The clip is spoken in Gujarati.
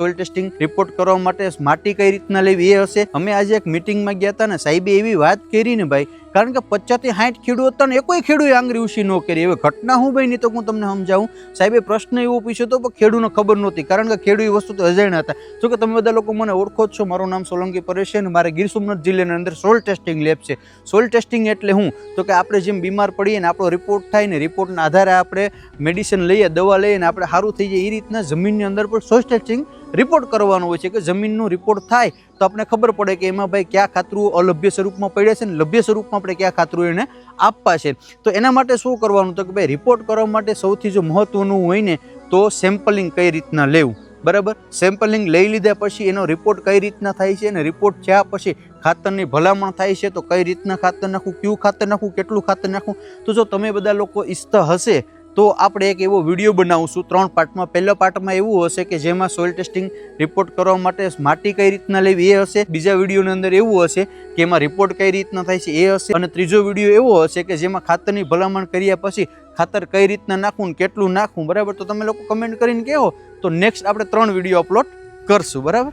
સોઇલ ટેસ્ટિંગ રિપોર્ટ કરવા માટે માટી કઈ રીતના લેવી એ હશે? અમે આજે એક મિટિંગમાં ગયા હતા ને સાહેબે એવી વાત કરી ને ભાઈ કારણ કે પચાસથી સાઠ ખેડૂતોને કોઈ ખેડૂએ આંગળી ઉછી ન કરી. હવે ઘટના હું ભાઈ નહીં તો હું તમને સમજાવું. સાહેબે પ્રશ્ન એવો પૂછ્યો હતો, પણ ખેડૂને ખબર નહોતી. કારણ કે ખેડૂ એ વસ્તુ તો અજાણ્યા હતા. જો કે તમે બધા લોકો મને ઓળખો છો, મારું નામ સોલંકી પરેશ છે અને મારે ગીર સોમનાથ જિલ્લાની અંદર સોલ ટેસ્ટિંગ લેબ છે. સોલ ટેસ્ટિંગ એટલે હું? તો કે આપણે જેમ બીમાર પડીએ ને આપણો રિપોર્ટ થાય ને રિપોર્ટના આધારે આપણે મેડિસિન લઈએ, દવા લઈએ ને આપણે સારું થઈ જાય એ રીતના જમીનની અંદર પણ સોઇલ ટેસ્ટિંગ રિપોર્ટ કરવાનો હોય છે. કે જમીનનું રિપોર્ટ થાય તો આપણે ખબર પડે કે એમાં ભાઈ કયા ખાતરું અલભ્ય સ્વરૂપમાં પડ્યા છે ને લભ્ય સ્વરૂપમાં આપણે કયા ખાતરું એને આપવા છે. તો એના માટે શું કરવાનું? તો કે ભાઈ રિપોર્ટ કરવા માટે સૌથી જો મહત્વનું હોય ને તો સેમ્પલિંગ કઈ રીતના લેવું? બરાબર? સેમ્પલિંગ લઈ લીધા પછી એનો રિપોર્ટ કઈ રીતના થાય છે અને રિપોર્ટ થયા પછી ખાતરની ભલામણ થાય છે તો કઈ રીતના ખાતર નાખવું? કયું ખાતર નાખવું? કેટલું ખાતર નાખવું? તો જો તમે બધા લોકો ઈચ્છતા હશે તો આપણે એક એવો વીડિયો બનાવશું. ત્રણ પાર્ટમાં પહેલા પાર્ટમાં એવું હશે કે જેમાં સોઇલ ટેસ્ટિંગ રિપોર્ટ કરવા માટે માટી કઈ રીતના લેવી એ હશે. બીજા વિડીયોની અંદર એવું હશે કે એમાં રિપોર્ટ કઈ રીતના થાય છે એ હશે. અને ત્રીજો વીડિયો એવો હશે કે જેમાં ખાતરની ભલામણ કર્યા પછી ખાતર કઈ રીતના નાખવું કેટલું નાખવું, બરાબર? તો તમે લોકો કમેન્ટ કરીને કહો તો નેક્સ્ટ આપણે ત્રણ વીડિયો અપલોડ કરશું, બરાબર?